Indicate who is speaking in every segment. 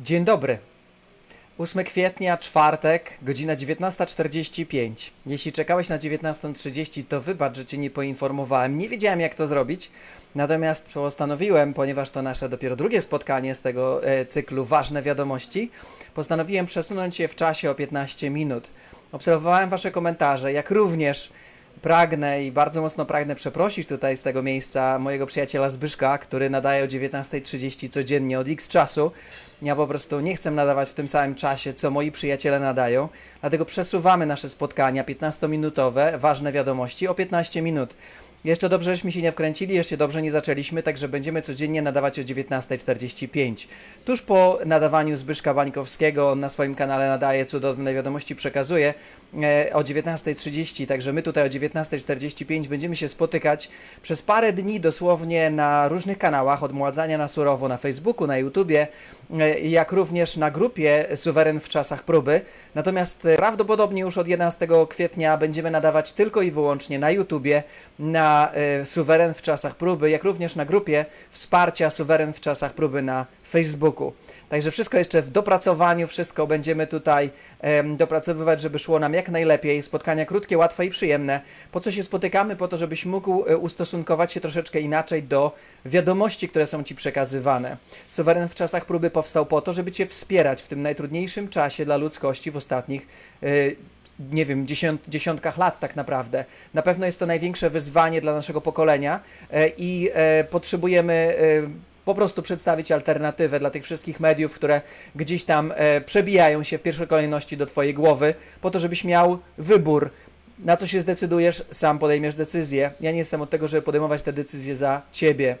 Speaker 1: Dzień dobry. 8 kwietnia, czwartek, godzina 19.45. Jeśli czekałeś na 19.30, to wybacz, że Cię nie poinformowałem. Nie wiedziałem, jak to zrobić. Natomiast postanowiłem, ponieważ to nasze dopiero drugie spotkanie z tego e, cyklu Ważne Wiadomości, postanowiłem przesunąć je w czasie o 15 minut. Obserwowałem Wasze komentarze, jak również pragnę i bardzo mocno pragnę przeprosić tutaj z tego miejsca mojego przyjaciela Zbyszka, który nadaje o 19.30 codziennie od x czasu. Ja po prostu nie chcę nadawać w tym samym czasie, co moi przyjaciele nadają, dlatego przesuwamy nasze spotkania 15-minutowe, ważne wiadomości, o 15 minut. Jeszcze dobrze, żeśmy się nie wkręcili, jeszcze dobrze nie zaczęliśmy, także będziemy codziennie nadawać o 19.45. Tuż po nadawaniu Zbyszka Bańkowskiego, on na swoim kanale nadaje cudowne wiadomości, przekazuje e, o 19.30, także my tutaj o 19.45 będziemy się spotykać przez parę dni dosłownie na różnych kanałach, od Mładzania na Surowo na Facebooku, na YouTubie, e, jak również na grupie Suweren w czasach próby. Natomiast e, prawdopodobnie już od 11 kwietnia będziemy nadawać tylko i wyłącznie na YouTubie, na e, Suweren w czasach próby, jak również na grupie wsparcia Suweren w czasach próby na Facebooku. Także wszystko jeszcze w dopracowaniu, wszystko będziemy tutaj dopracowywać, żeby szło nam jak najlepiej. Spotkania krótkie, łatwe i przyjemne. Po co się spotykamy? Po to, żebyś mógł e, ustosunkować się troszeczkę inaczej do wiadomości, które są Ci przekazywane. Suweren w czasach próby powstał po to, żeby Cię wspierać w tym najtrudniejszym czasie dla ludzkości w ostatnich e, nie wiem, dziesiąt, dziesiątkach lat tak naprawdę. Na pewno jest to największe wyzwanie dla naszego pokolenia e, i e, potrzebujemy e, po prostu przedstawić alternatywę dla tych wszystkich mediów, które gdzieś tam przebijają się w pierwszej kolejności do Twojej głowy, po to, żebyś miał wybór. Na co się zdecydujesz, sam podejmiesz decyzję. Ja nie jestem od tego, żeby podejmować te decyzje za Ciebie.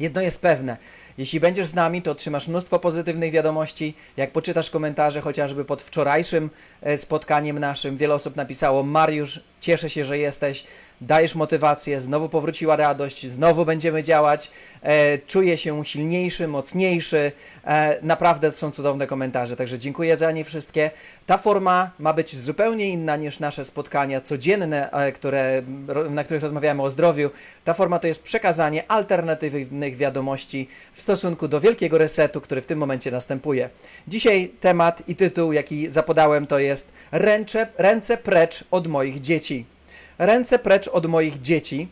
Speaker 1: Jedno jest pewne. Jeśli będziesz z nami, to otrzymasz mnóstwo pozytywnych wiadomości. Jak poczytasz komentarze, chociażby pod wczorajszym e, spotkaniem naszym, wiele osób napisało: Mariusz, cieszę się, że jesteś, dajesz motywację, znowu powróciła radość, znowu będziemy działać, e, czuję się silniejszy, mocniejszy. E, naprawdę są cudowne komentarze, także dziękuję za nie wszystkie. Ta forma ma być zupełnie inna niż nasze spotkania codzienne, które, na których rozmawiamy o zdrowiu. Ta forma to jest przekazanie alternatywnych wiadomości w stosunku do wielkiego resetu, który w tym momencie następuje. Dzisiaj temat i tytuł, jaki zapodałem, to jest ręce, ręce precz od moich dzieci. Ręce precz od moich dzieci.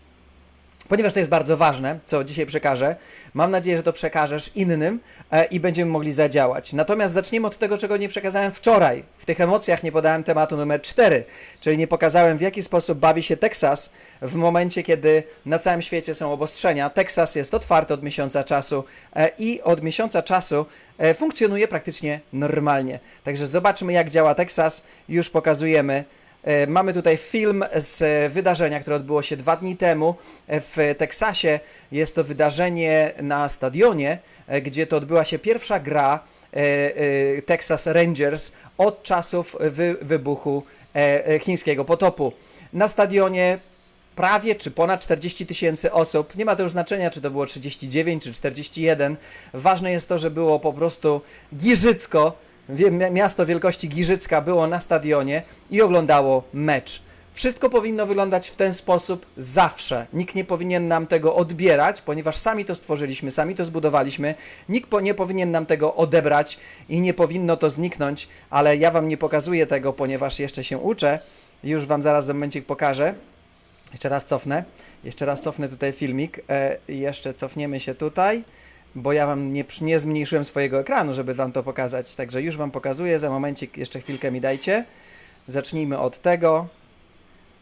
Speaker 1: Ponieważ to jest bardzo ważne, co dzisiaj przekażę, mam nadzieję, że to przekażesz innym e, i będziemy mogli zadziałać. Natomiast zaczniemy od tego, czego nie przekazałem wczoraj. W tych emocjach nie podałem tematu numer 4, czyli nie pokazałem, w jaki sposób bawi się Teksas w momencie, kiedy na całym świecie są obostrzenia. Teksas jest otwarty od miesiąca czasu e, i od miesiąca czasu e, funkcjonuje praktycznie normalnie. Także zobaczmy, jak działa Teksas. Już pokazujemy. E, Mamy tutaj film z wydarzenia, które odbyło się dwa dni temu e, w Teksasie. Jest to wydarzenie na stadionie, e, gdzie to odbyła się pierwsza gra Texas Rangers od czasów wy, wybuchu chińskiego potopu. Na stadionie prawie czy ponad 40 tysięcy osób. Nie ma to już znaczenia, czy to było 39 czy 41. Ważne jest to, że było po prostu giżycko. Miasto wielkości Giżycka było na stadionie i oglądało mecz. Wszystko powinno wyglądać w ten sposób zawsze. Nikt nie powinien nam tego odbierać, ponieważ sami to stworzyliśmy, sami to zbudowaliśmy. Nikt nie powinien nam tego odebrać i nie powinno to zniknąć, ale ja Wam nie pokazuję tego, ponieważ jeszcze się uczę. Już Wam zaraz za momencik pokażę. Jeszcze raz cofnę. Jeszcze raz cofnę tutaj filmik. E, jeszcze cofniemy się tutaj, bo ja Wam nie, nie zmniejszyłem swojego ekranu, żeby Wam to pokazać. Także już Wam pokazuję. Za momencik, jeszcze chwilkę mi dajcie. Zacznijmy od tego.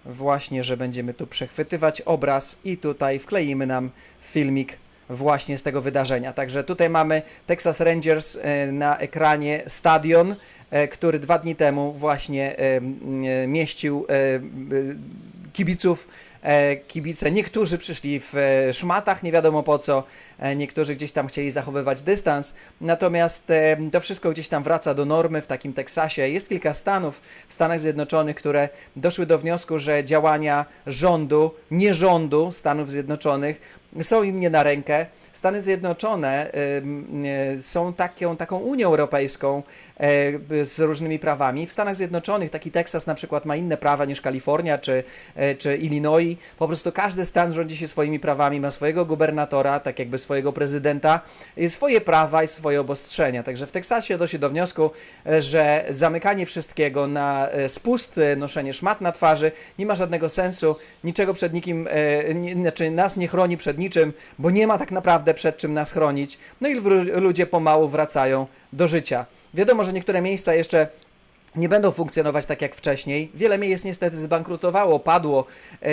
Speaker 1: Właśnie, że będziemy tu przechwytywać obraz i tutaj wkleimy nam filmik właśnie z tego wydarzenia. Także tutaj mamy Texas Rangers e, na ekranie stadion, e, który dwa dni temu właśnie e, mieścił kibiców. E, Kibice, niektórzy przyszli w e, szmatach, nie wiadomo po co, e, niektórzy gdzieś tam chcieli zachowywać dystans, natomiast to wszystko gdzieś tam wraca do normy w takim Teksasie. Jest kilka stanów w Stanach Zjednoczonych, które doszły do wniosku, że działania rządu, nie rządu Stanów Zjednoczonych są im nie na rękę. Stany Zjednoczone są taką, taką Unią Europejską z różnymi prawami. W Stanach Zjednoczonych taki Teksas na przykład ma inne prawa niż Kalifornia czy, czy Illinois Po prostu każdy stan rządzi się swoimi prawami, ma swojego gubernatora, tak jakby swojego prezydenta, swoje prawa i swoje obostrzenia. Także w Teksasie doszli do wniosku, e, że zamykanie wszystkiego na e, spust, e, noszenie szmat na twarzy nie ma żadnego sensu, niczego przed nikim, nie, znaczy nas nie chroni przed niczym, bo nie ma tak naprawdę przed czym nas chronić. No i ludzie pomału wracają do życia. Wiadomo, że niektóre miejsca jeszcze nie będą funkcjonować tak jak wcześniej. Wiele miejsc niestety zbankrutowało, padło. E,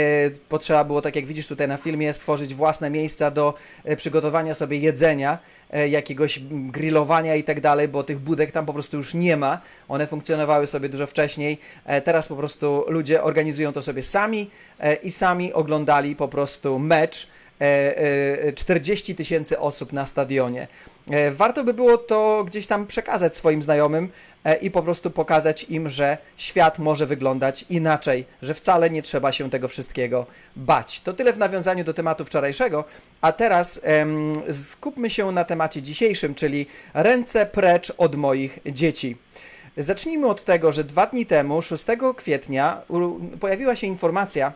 Speaker 1: potrzeba było, tak jak widzisz tutaj na filmie, stworzyć własne miejsca do e, przygotowania sobie jedzenia, e, jakiegoś grillowania i tak dalej, bo tych budek tam po prostu już nie ma. One funkcjonowały sobie dużo wcześniej. Teraz po prostu ludzie organizują to sobie sami i sami oglądali po prostu mecz. E, e, 40 tysięcy osób na stadionie. E, Warto by było to gdzieś tam przekazać swoim znajomym e, i po prostu pokazać im, że świat może wyglądać inaczej, że wcale nie trzeba się tego wszystkiego bać. To tyle w nawiązaniu do tematu wczorajszego, a teraz em, skupmy się na temacie dzisiejszym, czyli ręce precz od moich dzieci. Zacznijmy od tego, że dwa dni temu, 6 kwietnia, pojawiła się informacja,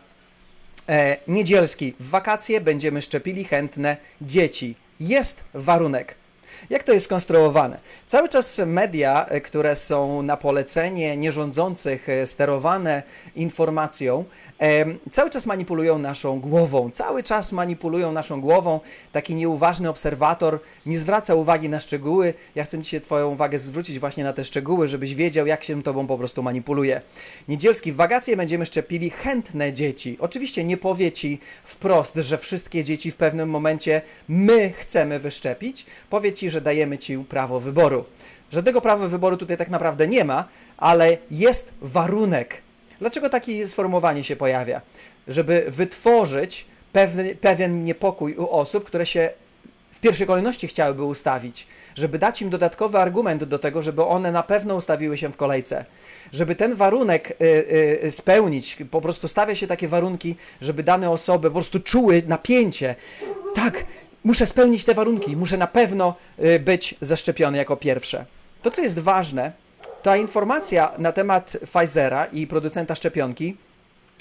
Speaker 1: E, niedzielski. W wakacje będziemy szczepili chętne dzieci. Jest warunek. Jak to jest skonstruowane? Cały czas media, e, które są na polecenie nierządzących e, sterowane informacją, em, cały czas manipulują naszą głową. Cały czas manipulują naszą głową. Taki nieuważny obserwator nie zwraca uwagi na szczegóły. Ja chcę dzisiaj Twoją uwagę zwrócić właśnie na te szczegóły, żebyś wiedział, jak się Tobą po prostu manipuluje. Niedzielski w wakacje będziemy szczepili chętne dzieci. Oczywiście nie powie Ci wprost, że wszystkie dzieci w pewnym momencie my chcemy wyszczepić. Powie Ci, że dajemy Ci prawo wyboru. Żadnego prawa wyboru tutaj tak naprawdę nie ma, ale jest warunek. Dlaczego takie sformułowanie się pojawia? Żeby wytworzyć pewny, pewien niepokój u osób, które się w pierwszej kolejności chciałyby ustawić, żeby dać im dodatkowy argument do tego, żeby one na pewno ustawiły się w kolejce. Żeby ten warunek y, y, spełnić, po prostu stawia się takie warunki, żeby dane osoby po prostu czuły napięcie. Tak, muszę spełnić te warunki, muszę na pewno y, być zaszczepiony jako pierwsze. To, co jest ważne, ta informacja na temat Pfizera i producenta szczepionki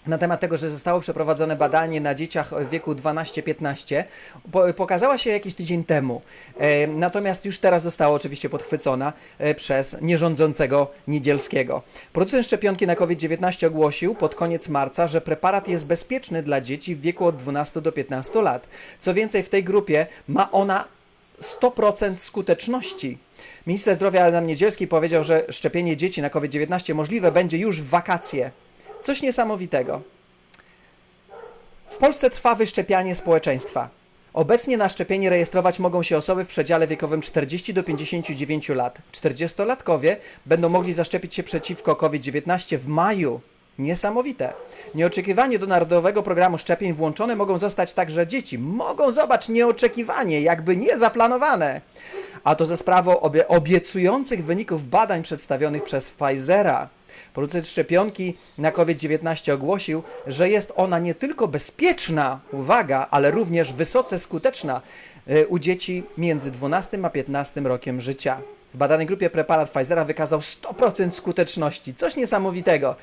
Speaker 1: na temat tego, że zostało przeprowadzone badanie na dzieciach w wieku 12-15, po, pokazała się jakiś tydzień temu. E, natomiast już teraz została oczywiście podchwycona e, przez nierządzącego Niedzielskiego. Producent szczepionki na COVID-19 ogłosił pod koniec marca, że preparat jest bezpieczny dla dzieci w wieku od 12 do 15 lat. Co więcej, w tej grupie ma ona 100% skuteczności. Minister zdrowia Adam Niedzielski powiedział, że szczepienie dzieci na COVID-19 możliwe będzie już w wakacje. Coś niesamowitego. W Polsce trwa wyszczepianie społeczeństwa. Obecnie na szczepienie rejestrować mogą się osoby w przedziale wiekowym 40 do 59 lat. 40-latkowie będą mogli zaszczepić się przeciwko COVID-19 w maju. Niesamowite. Nieoczekiwanie do Narodowego Programu Szczepień włączone mogą zostać także dzieci. Mogą, zobacz, nieoczekiwanie, jakby niezaplanowane. A to ze sprawą obie obiecujących wyników badań przedstawionych przez Pfizera. Producent szczepionki na COVID-19 ogłosił, że jest ona nie tylko bezpieczna, uwaga, ale również wysoce skuteczna y, u dzieci między 12 a 15 rokiem życia. W badanej grupie preparat Pfizera wykazał 100% skuteczności. Coś niesamowitego.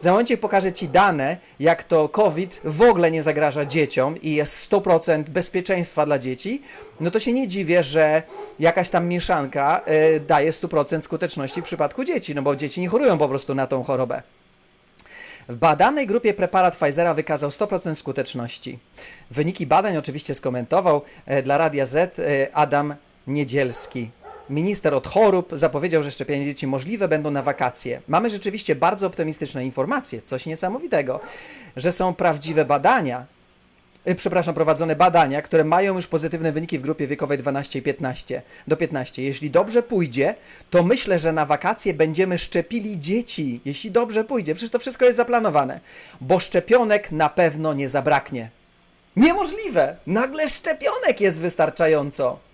Speaker 1: Za momencie pokażę Ci dane, jak to COVID w ogóle nie zagraża dzieciom i jest 100% bezpieczeństwa dla dzieci. No to się nie dziwię, że jakaś tam mieszanka y, daje 100% skuteczności w przypadku dzieci, no bo dzieci nie chorują po prostu na tą chorobę. W badanej grupie preparat Pfizera wykazał 100% skuteczności. Wyniki badań oczywiście skomentował e, dla Radia Z e, Adam Niedzielski. Minister od chorób zapowiedział, że szczepienia dzieci możliwe będą na wakacje. Mamy rzeczywiście bardzo optymistyczne informacje, coś niesamowitego, że są prawdziwe badania, y, przepraszam, prowadzone badania, które mają już pozytywne wyniki w grupie wiekowej 12 i 15 do 15. Jeśli dobrze pójdzie, to myślę, że na wakacje będziemy szczepili dzieci. Jeśli dobrze pójdzie, przecież to wszystko jest zaplanowane, bo szczepionek na pewno nie zabraknie. Niemożliwe! Nagle szczepionek jest wystarczająco.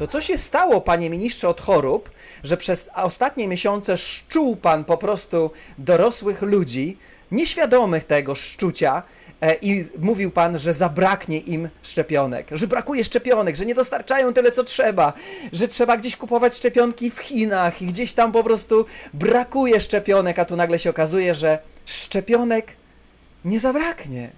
Speaker 1: To co się stało, panie ministrze, od chorób, że przez ostatnie miesiące szczuł pan po prostu dorosłych ludzi, nieświadomych tego szczucia, e, i mówił pan, że zabraknie im szczepionek, że brakuje szczepionek, że nie dostarczają tyle, co trzeba, że trzeba gdzieś kupować szczepionki w Chinach i gdzieś tam po prostu brakuje szczepionek, a tu nagle się okazuje, że szczepionek nie zabraknie.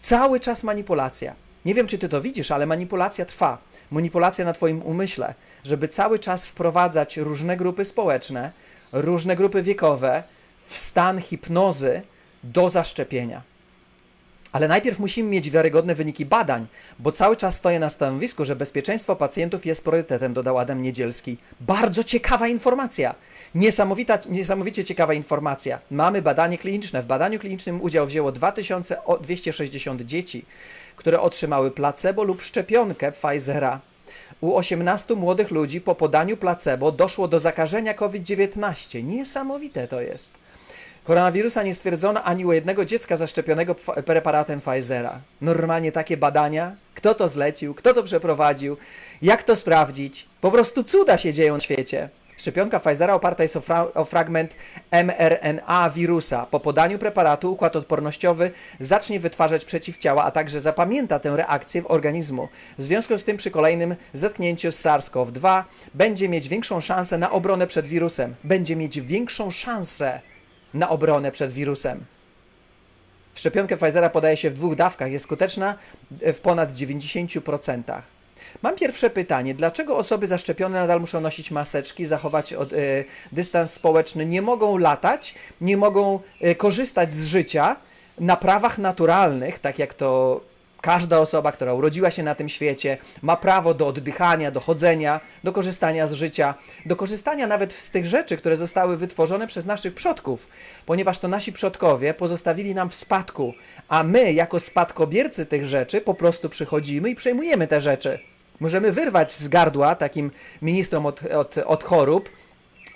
Speaker 1: Cały czas manipulacja. Nie wiem, czy ty to widzisz, ale manipulacja trwa. Manipulacja na twoim umyśle, żeby cały czas wprowadzać różne grupy społeczne, różne grupy wiekowe w stan hipnozy do zaszczepienia. Ale najpierw musimy mieć wiarygodne wyniki badań, bo cały czas stoję na stanowisku, że bezpieczeństwo pacjentów jest priorytetem, dodał Adam Niedzielski. Bardzo ciekawa informacja. Niesamowita, niesamowicie ciekawa informacja. Mamy badanie kliniczne. W badaniu klinicznym udział wzięło 2260 dzieci, które otrzymały placebo lub szczepionkę Pfizera. U 18 młodych ludzi po podaniu placebo doszło do zakażenia COVID-19. Niesamowite to jest. Koronawirusa nie stwierdzono ani u jednego dziecka zaszczepionego preparatem Pfizera. Normalnie takie badania? Kto to zlecił? Kto to przeprowadził? Jak to sprawdzić? Po prostu cuda się dzieją na świecie. Szczepionka Pfizera oparta jest o, fra- o fragment mRNA wirusa. Po podaniu preparatu układ odpornościowy zacznie wytwarzać przeciwciała, a także zapamięta tę reakcję w organizmu. W związku z tym przy kolejnym zetknięciu z SARS-CoV-2 będzie mieć większą szansę na obronę przed wirusem. Będzie mieć większą szansę na obronę przed wirusem. Szczepionkę Pfizera podaje się w dwóch dawkach, jest skuteczna w ponad 90%. Mam pierwsze pytanie. Dlaczego osoby zaszczepione nadal muszą nosić maseczki, zachować od, e, dystans społeczny, nie mogą latać, nie mogą e, korzystać z życia na prawach naturalnych, tak jak to każda osoba, która urodziła się na tym świecie, ma prawo do oddychania, do chodzenia, do korzystania z życia, do korzystania nawet z tych rzeczy, które zostały wytworzone przez naszych przodków, ponieważ to nasi przodkowie pozostawili nam w spadku, a my, jako spadkobiercy tych rzeczy, po prostu przychodzimy i przejmujemy te rzeczy. Możemy wyrwać z gardła takim ministrom od, od, od chorób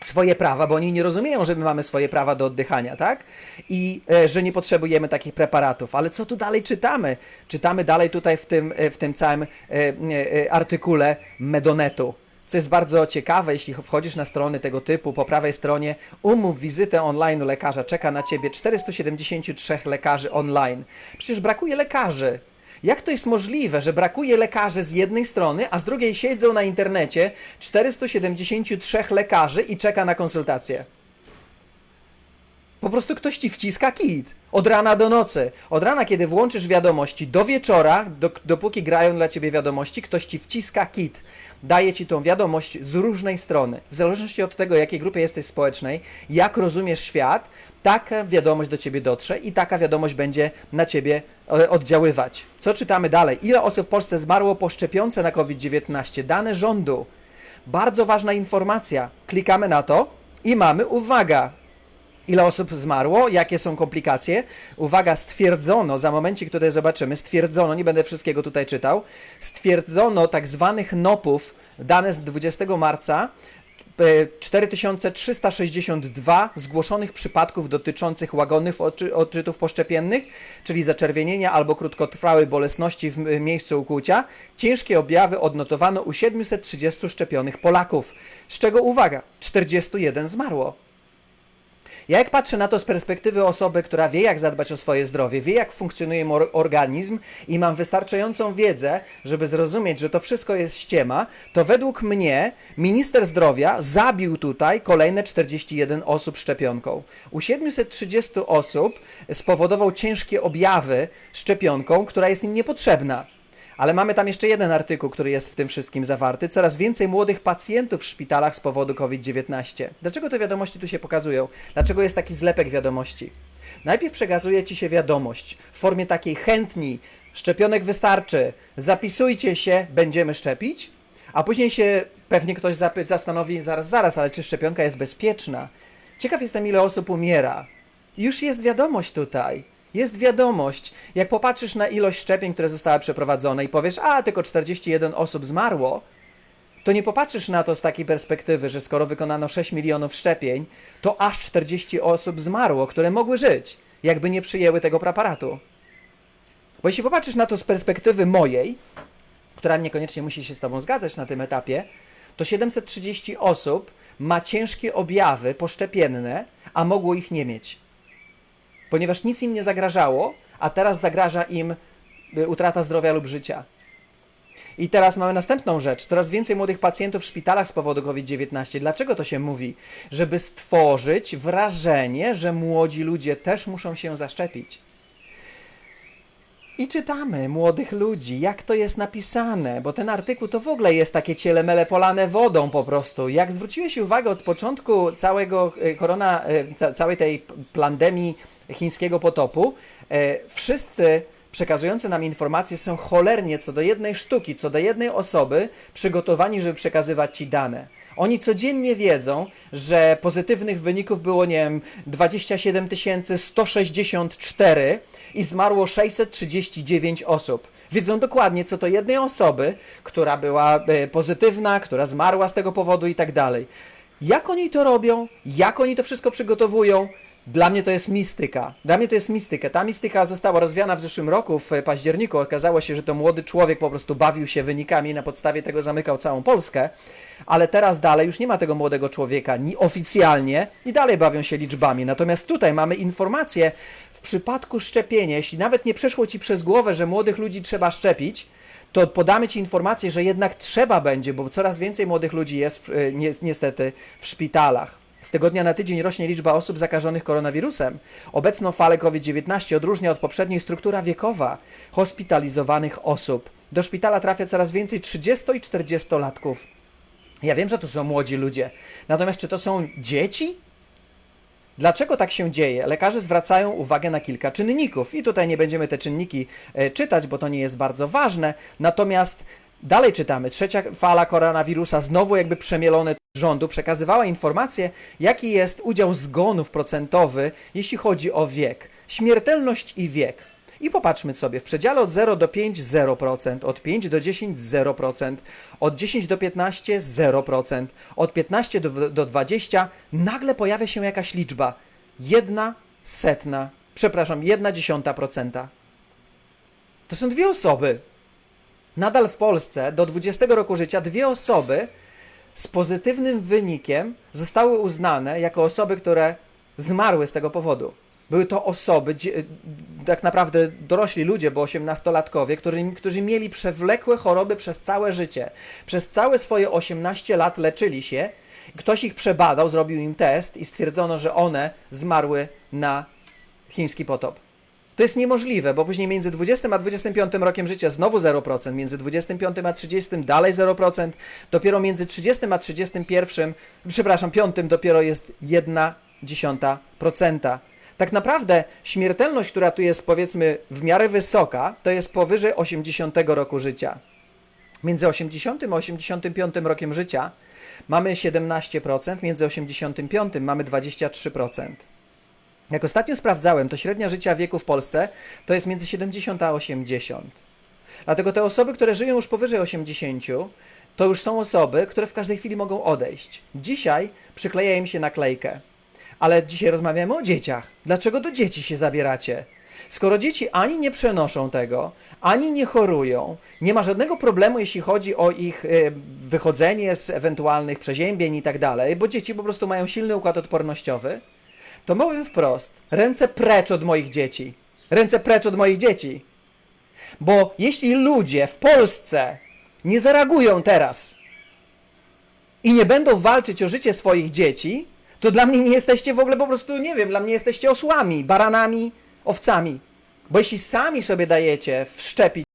Speaker 1: swoje prawa, bo oni nie rozumieją, że my mamy swoje prawa do oddychania, tak? I e, że nie potrzebujemy takich preparatów. Ale co tu dalej czytamy? Czytamy dalej tutaj w tym, e, w tym całym e, artykule Medonetu. Co jest bardzo ciekawe, jeśli wchodzisz na strony tego typu, po prawej stronie umów wizytę online u lekarza, czeka na ciebie 473 lekarzy online. Przecież brakuje lekarzy. Jak to jest możliwe, że brakuje lekarzy z jednej strony, a z drugiej siedzą na internecie 473 lekarzy i czeka na konsultację? Po prostu ktoś ci wciska kit. Od rana do nocy. Od rana, kiedy włączysz wiadomości, do wieczora, do, dopóki grają dla ciebie wiadomości, ktoś ci wciska kit. Daje ci tą wiadomość z różnej strony. W zależności od tego, jakiej grupie jesteś społecznej, jak rozumiesz świat, taka wiadomość do ciebie dotrze i taka wiadomość będzie na ciebie e, oddziaływać. Co czytamy dalej? Ile osób w Polsce zmarło po szczepionce na COVID-19? Dane rządu. Bardzo ważna informacja. Klikamy na to i mamy, uwaga, Ile osób zmarło? Jakie są komplikacje? Uwaga, stwierdzono, za momencik tutaj zobaczymy, stwierdzono, nie będę wszystkiego tutaj czytał, stwierdzono tak zwanych NOP-ów, dane z 20 marca, e, 4362 zgłoszonych przypadków dotyczących łagodnych odczy- odczytów poszczepiennych, czyli zaczerwienienia albo krótkotrwałej bolesności w miejscu ukłucia. Ciężkie objawy odnotowano u 730 szczepionych Polaków, z czego uwaga, 41 zmarło. Ja jak patrzę na to z perspektywy osoby, która wie jak zadbać o swoje zdrowie, wie jak funkcjonuje organizm i mam wystarczającą wiedzę, żeby zrozumieć, że to wszystko jest ściema, to według mnie minister zdrowia zabił tutaj kolejne 41 osób szczepionką. U 730 osób spowodował ciężkie objawy szczepionką, która jest im niepotrzebna. Ale mamy tam jeszcze jeden artykuł, który jest w tym wszystkim zawarty. Coraz więcej młodych pacjentów w szpitalach z powodu COVID-19. Dlaczego te wiadomości tu się pokazują? Dlaczego jest taki zlepek wiadomości? Najpierw przekazuje ci się wiadomość w formie takiej chętni, szczepionek wystarczy, zapisujcie się, będziemy szczepić, a później się pewnie ktoś zastanowi, zaraz, zaraz, ale czy szczepionka jest bezpieczna? Ciekaw jestem, ile osób umiera. Już jest wiadomość tutaj. Jest wiadomość. Jak popatrzysz na ilość szczepień, które zostały przeprowadzone i powiesz, a tylko 41 osób zmarło, to nie popatrzysz na to z takiej perspektywy, że skoro wykonano 6 milionów szczepień, to aż 40 osób zmarło, które mogły żyć, jakby nie przyjęły tego preparatu. Bo jeśli popatrzysz na to z perspektywy mojej, która niekoniecznie musi się z Tobą zgadzać na tym etapie, to 730 osób ma ciężkie objawy poszczepienne, a mogło ich nie mieć. Ponieważ nic im nie zagrażało, a teraz zagraża im y, utrata zdrowia lub życia. I teraz mamy następną rzecz. Coraz więcej młodych pacjentów w szpitalach z powodu COVID-19. Dlaczego to się mówi? Żeby stworzyć wrażenie, że młodzi ludzie też muszą się zaszczepić. I czytamy młodych ludzi, jak to jest napisane, bo ten artykuł to w ogóle jest takie cielemele polane wodą po prostu. Jak zwróciłeś uwagę od początku całego e, korona, e, ca- całej tej pandemii chińskiego potopu, e, wszyscy przekazujący nam informacje są cholernie co do jednej sztuki, co do jednej osoby przygotowani, żeby przekazywać ci dane. Oni codziennie wiedzą, że pozytywnych wyników było, nie wiem, 27 164 i zmarło 639 osób. Wiedzą dokładnie, co to jednej osoby, która była e, pozytywna, która zmarła z tego powodu i tak dalej. Jak oni to robią? Jak oni to wszystko przygotowują? Dla mnie to jest mistyka. Dla mnie to jest mistyka. Ta mistyka została rozwiana w zeszłym roku, w październiku. Okazało się, że to młody człowiek po prostu bawił się wynikami i na podstawie tego zamykał całą Polskę. Ale teraz dalej już nie ma tego młodego człowieka ni oficjalnie i dalej bawią się liczbami. Natomiast tutaj mamy informację, w przypadku szczepienia, jeśli nawet nie przeszło ci przez głowę, że młodych ludzi trzeba szczepić, to podamy Ci informację, że jednak trzeba będzie, bo coraz więcej młodych ludzi jest ni- niestety w szpitalach. Z tygodnia na tydzień rośnie liczba osób zakażonych koronawirusem. Obecną falę COVID-19 odróżnia od poprzedniej struktura wiekowa hospitalizowanych osób. Do szpitala trafia coraz więcej 30 i 40-latków. Ja wiem, że to są młodzi ludzie, natomiast czy to są dzieci? Dlaczego tak się dzieje? Lekarze zwracają uwagę na kilka czynników i tutaj nie będziemy te czynniki e, czytać, bo to nie jest bardzo ważne. Natomiast dalej czytamy. Trzecia fala koronawirusa, znowu jakby przemielone rządu, przekazywała informacje, jaki jest udział zgonów procentowy, jeśli chodzi o wiek, śmiertelność i wiek. I popatrzmy sobie, w przedziale od 0 do 5 0%, od 5 do 10 0%, od 10 do 15 0%, od 15 do, do 20 nagle pojawia się jakaś liczba. Jedna setna, przepraszam, jedna dziesiąta procenta. To są dwie osoby. Nadal w Polsce do 20 roku życia dwie osoby z pozytywnym wynikiem zostały uznane jako osoby, które zmarły z tego powodu. Były to osoby, tak naprawdę dorośli ludzie, bo 18-latkowie, którzy, którzy mieli przewlekłe choroby przez całe życie. Przez całe swoje 18 lat leczyli się. Ktoś ich przebadał, zrobił im test i stwierdzono, że one zmarły na chiński potop. To jest niemożliwe, bo później między 20 a 25 rokiem życia znowu 0%, między 25 a 30 dalej 0%, dopiero między 30 a 31, przepraszam, 5 dopiero jest 1,1%. Tak naprawdę śmiertelność, która tu jest powiedzmy w miarę wysoka, to jest powyżej 80 roku życia. Między 80 a 85 rokiem życia mamy 17%, między 85 mamy 23%. Jak ostatnio sprawdzałem, to średnia życia wieku w Polsce to jest między 70 a 80. Dlatego te osoby, które żyją już powyżej 80, to już są osoby, które w każdej chwili mogą odejść. Dzisiaj przykleja im się naklejkę. Ale dzisiaj rozmawiamy o dzieciach. Dlaczego do dzieci się zabieracie? Skoro dzieci ani nie przenoszą tego, ani nie chorują, nie ma żadnego problemu, jeśli chodzi o ich e, wychodzenie z ewentualnych przeziębień i tak dalej, bo dzieci po prostu mają silny układ odpornościowy, to powiem wprost: ręce precz od moich dzieci. Ręce precz od moich dzieci. Bo jeśli ludzie w Polsce nie zareagują teraz i nie będą walczyć o życie swoich dzieci, to dla mnie nie jesteście w ogóle po prostu, nie wiem, dla mnie jesteście osłami, baranami, owcami. Bo jeśli sami sobie dajecie wszczepić